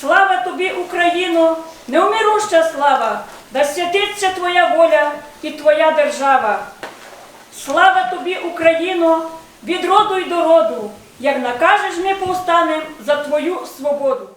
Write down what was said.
Слава тобі, Україно, неумируща слава, да святиться Твоя воля і Твоя держава. Слава тобі, Україно, від роду й до роду, як накажеш, ми повстанем за Твою свободу.